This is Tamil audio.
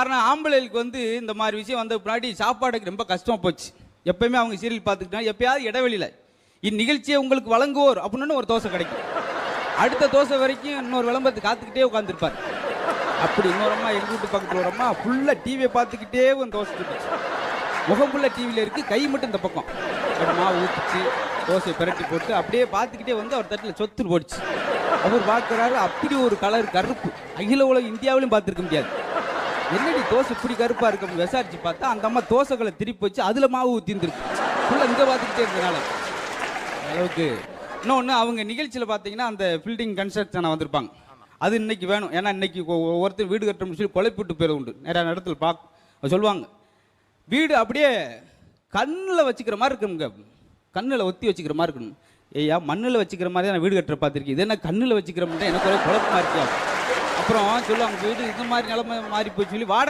காரணம் ஆம்பளைகளுக்கு வந்து இந்த மாதிரி விஷயம் வந்த பின்னாடி சாப்பாடுக்கு ரொம்ப கஷ்டமாக போச்சு. எப்பயுமே அவங்க சீரியல் பார்த்துக்கிட்டா எப்பயாவது இடைவெளியில் இந்நிகழ்ச்சியை உங்களுக்கு வழங்குவோர் அப்படின்னு ஒரு தோசை கிடைக்கும். அடுத்த தோசை வரைக்கும் இன்னொரு விளம்பரத்தை காத்துக்கிட்டே உட்காந்துருப்பார் அப்படி இன்னொரு அம்மா எங்க வீட்டு பக்கத்தில் ஒரு அம்மா ஃபுல்லாக டிவியை பார்த்துக்கிட்டே ஒரு தோசை சுட்டுச்சு முகம் ஃபுல்லாக டிவியில் இருக்குது கை மட்டும் இந்த பக்கம். ஒரு மாவு ஊற்றிச்சு தோசையை பிரட்டி போட்டு அப்படியே பார்த்துக்கிட்டே வந்து அவர் தட்டில் சொத்துன்னு போடுச்சு. அவர் பார்க்குறாரு அப்படி ஒரு கலர் கருப்பு. அகில உலக இந்தியாவிலும் பார்த்துருக்க முடியாது. என்னடி தோசை இப்படி கருப்பா இருக்கு விசாரிச்சு பார்த்தா அந்த அம்மா தோசைகளை திருப்பி வச்சு அதுல மாவு ஊத்திருந்துருக்கு. ஃபுல்லா இங்க பார்த்துக்கிட்டே இருக்கனால அளவுக்கு. இன்னொன்று அவங்க நிகழ்ச்சியில் பார்த்தீங்கன்னா அந்த பில்டிங் கன்ஸ்ட்ரக்ஷனை வந்திருப்பாங்க. அது இன்னைக்கு வேணும். ஏன்னா இன்னைக்கு ஒவ்வொருத்தர் வீடு கட்டணும்னு சொல்லி குழப்பிட்டு போயிட உண்டு. நிறைய இடத்துல பார்க்க சொல்லுவாங்க. வீடு அப்படியே கண்ணில் வச்சுக்கிற மாதிரி இருக்கணுங்க கண்ணில் ஒத்தி வச்சுக்கிற மாதிரி இருக்கணும். ஐயா மண்ணில் வச்சுக்கிற மாதிரி தான் வீடு கட்டுற பார்த்துருக்கேன் இது என்ன கண்ணில் வச்சுக்கிற மாதிரி எனக்கு ஒரே குழப்பமா இருக்கியா அப்புறம் சொல்லுவாங்க வீடு இது மாதிரி நிலைமை மாறி போய் சொல்லி வாட